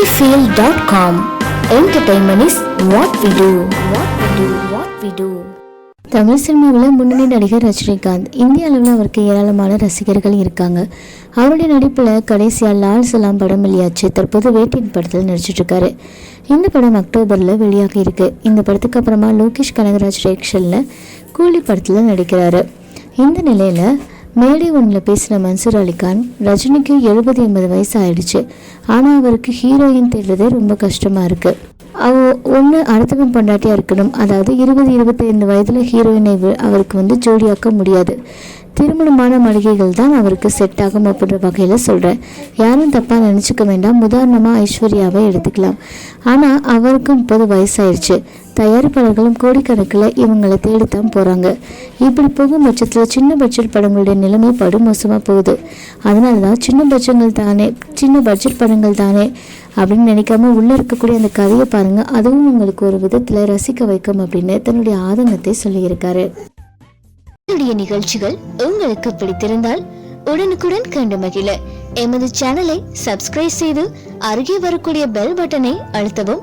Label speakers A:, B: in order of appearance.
A: sunnyfield.com Entertainment is what we do. What we do. What we do.
B: Tamil சினிமாவில் முன்னணி நடிகர் ரஜினிகாந்த் இந்திய அளவில் அவருக்கு ஏராளமான ரசிகர்கள் இருக்காங்க அவருடைய நடிப்பில் கடைசியாக லால் சலாம் படம் வெளியாச்சு தற்போது வேட்டின் படத்தில் நடிச்சிட்ருக்காரு இந்த படம் அக்டோபரில் வெளியாக இருக்குது இந்த படத்துக்கு அப்புறமா லோகேஷ் கனகராஜ் ரேக்ஷனில் கூலி படத்தில் நடிக்கிறாரு இந்த நிலையில் மேடை ஒன்றில் பேசின மன்சூர் அலிகான் ரஜினிக்கு எழுபது எண்பது வயசு ஆயிடுச்சு ஆனால் அவருக்கு ஹீரோயின் தேடுறதே ரொம்ப கஷ்டமாக இருக்குது அவ ஒன்று அடுத்தவன் பொண்டாட்டியாக இருக்கணும். அதாவது இருபது இருபத்தைந்து வயதில் ஹீரோயினை அவருக்கு வந்து ஜோடியாக்க முடியாது. திருமணமான மளிகைகள் தான் அவருக்கு செட் ஆகும் அப்படின்ற வகையில் சொல்கிறேன் யாரும் தப்பாக நினச்சிக்க வேண்டாம். உதாரணமாக ஐஸ்வர்யாவை எடுத்துக்கலாம். ஆனால் அவருக்கு முப்பது வயசாயிருச்சு தயாரிப்பாளர்களும் கோடிக்கணக்கில் இவங்களை தேடித்தான் போகிறாங்க இப்படி போகும் பட்சத்தில் சின்ன பட்ஜெட் படங்களுடைய நிலைமை படுமோசமாக போகுது. அதனால தான் சின்ன பட்சங்கள் தானே சின்ன பட்ஜெட் படங்கள் தானே அப்படின்னு நினைக்காம உள்ளே இருக்கக்கூடிய அந்த கதையை பாருங்கள் அதுவும் உங்களுக்கு ஒரு விதத்தில் ரசிக்க வைக்கும் அப்படின்னு தன்னுடைய ஆதங்கத்தை சொல்லியிருக்காரு.
A: என்னுடைய நிகழ்ச்சிகள் உங்களுக்கு பிடித்திருந்தால் உடனுக்குடன் கண்டு மகிழ. எமது சேனலை சப்ஸ்கிரைப் செய்து அருகே வரக்கூடிய பெல் பட்டனை அழுத்தவும்